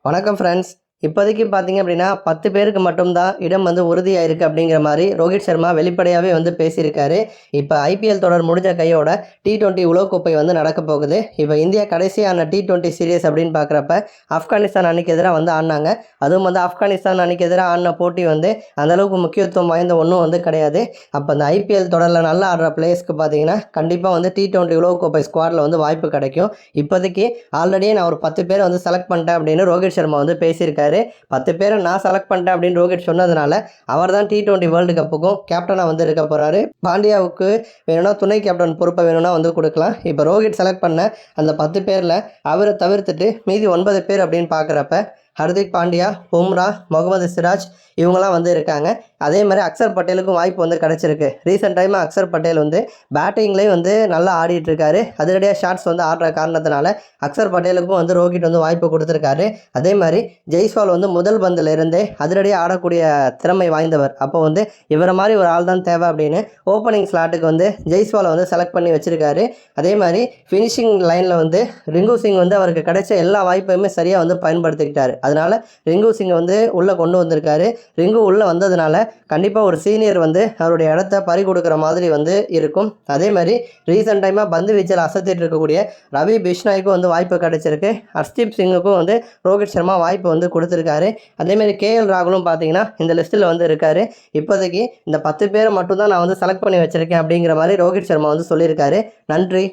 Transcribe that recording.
வணக்கம் ஃப்ரெண்ட்ஸ் இப்போதைக்கு பார்த்தீங்க அப்படின்னா பத்து பேருக்கு மட்டும்தான் இடம் வந்து உறுதியாயிருக்கு அப்படிங்கிற மாதிரி ரோஹித் சர்மா வெளிப்படையாகவே வந்து பேசியிருக்காரு. இப்போ ஐபிஎல் தொடர் முடிஞ்ச கையோட டி டுவெண்ட்டி உலகக்கோப்பை வந்து நடக்க போகுது. இப்போ இந்தியா கடைசியான டி டுவெண்ட்டி சீரியஸ் அப்படின்னு பார்க்குறப்ப ஆப்கானிஸ்தான் அன்னைக்கு எதிராக வந்து ஆடினாங்க. அதுவும் வந்து ஆப்கானிஸ்தான் அன்னைக்கு எதிராக ஆடின போட்டி வந்து அந்த அளவுக்கு முக்கியத்துவம் வாய்ந்த ஒன்றும் வந்து கிடையாது. அப்போ அந்த ஐபிஎல் தொடரில் நல்லா ஆடுற பிளேயர்ஸ்க்கு பார்த்தீங்கன்னா கண்டிப்பாக வந்து டி டுவெண்ட்டி உலகக்கோப்பை ஸ்குவாடில் வந்து வாய்ப்பு கிடைக்கும். இப்போதைக்கு ஆல்ரெடி நான் ஒரு பத்து பேர் வந்து செலக்ட் பண்ணிட்டேன் அப்படின்னு ரோஹித் சர்மா வந்து பேசியிருக்காரு. பத்து பேரை நான் செலக்ட் பண்ணிட்டேன் அப்படின்னு ரோஹித் சொன்னதுனால அவர் தான் டி டுவெண்ட்டி வேர்ல்டு கப்புக்கும் கேப்டனாக வந்து இருக்க போகிறாரு பாண்டியாவுக்கு வேணும்னா துணை கேப்டன் பொறுப்பை வேணும்னா வந்து கொடுக்கலாம். இப்போ ரோஹித் செலக்ட் பண்ண அந்த பத்து பேரில் அவரை தவிர்த்துட்டு மீதி ஒன்பது பேர் அப்படின்னு பார்க்குறப்ப ஹர்திக் பாண்டியா பும்ரா முகமது சிராஜ் இவங்கெல்லாம் வந்து இருக்காங்க. அதே மாதிரி அக்சர் பட்டேலுக்கும் வாய்ப்பு வந்து கிடச்சிருக்கு. ரீசெண்ட் டைமாக அக்சர் பட்டேல் வந்து பேட்டிங்லேயும் வந்து நல்லா ஆடிட்டு இருக்காரு அதிரடியாக ஷாட்ஸ் வந்து ஆடுற காரணத்தினால அக்சர் பட்டேலுக்கும் வந்து ரோஹித் வந்து வாய்ப்பு கொடுத்துருக்காரு. அதே மாதிரி ஜெய்ஸ்வால் வந்து முதல் பந்தில் இருந்தே அதிரடியாக ஆடக்கூடிய திறமை வாய்ந்தவர். அப்போ வந்து இவரை மாதிரி ஒரு ஆள் தான் தேவை அப்படின்னு ஓப்பனிங் ஸ்லாட்டுக்கு வந்து ஜெய்ஸ்வாலை வந்து செலக்ட் பண்ணி வச்சுருக்காரு. அதே மாதிரி ஃபினிஷிங் லைனில் வந்து ரிங்கு சிங் வந்து அவருக்கு கிடைச்ச எல்லா வாய்ப்பையுமே சரியாக வந்து பயன்படுத்திக்கிட்டாரு. அதனால் ரிங்கு சிங்கை வந்து உள்ளே கொண்டு வந்திருக்காரு. ரிங்கு உள்ளே வந்ததுனால கண்டிப்பாக ஒரு சீனியர் வந்து அவருடைய இடத்த பறி கொடுக்குற மாதிரி வந்து இருக்கும். அதே மாதிரி ரீசெண்ட் டைமாக பந்து வீச்சில் அசத்திட்டு இருக்கக்கூடிய ரவி பிஷ்னாய்க்கும் வந்து வாய்ப்பு கிடைச்சிருக்கு. ஹர்ஷ்தீப் சிங்குக்கும் வந்து ரோஹித் சர்மா வாய்ப்பு வந்து கொடுத்துருக்காரு. அதேமாதிரி கேஎல் ராகுலும் பார்த்தீங்கன்னா இந்த லிஸ்ட்டில் வந்து இருக்காரு. இப்போதைக்கு இந்த பத்து பேரை மட்டும்தான் நான் வந்து செலக்ட் பண்ணி வச்சுருக்கேன் அப்படிங்கிற மாதிரி ரோஹித் சர்மா வந்து சொல்லியிருக்காரு. நன்றி.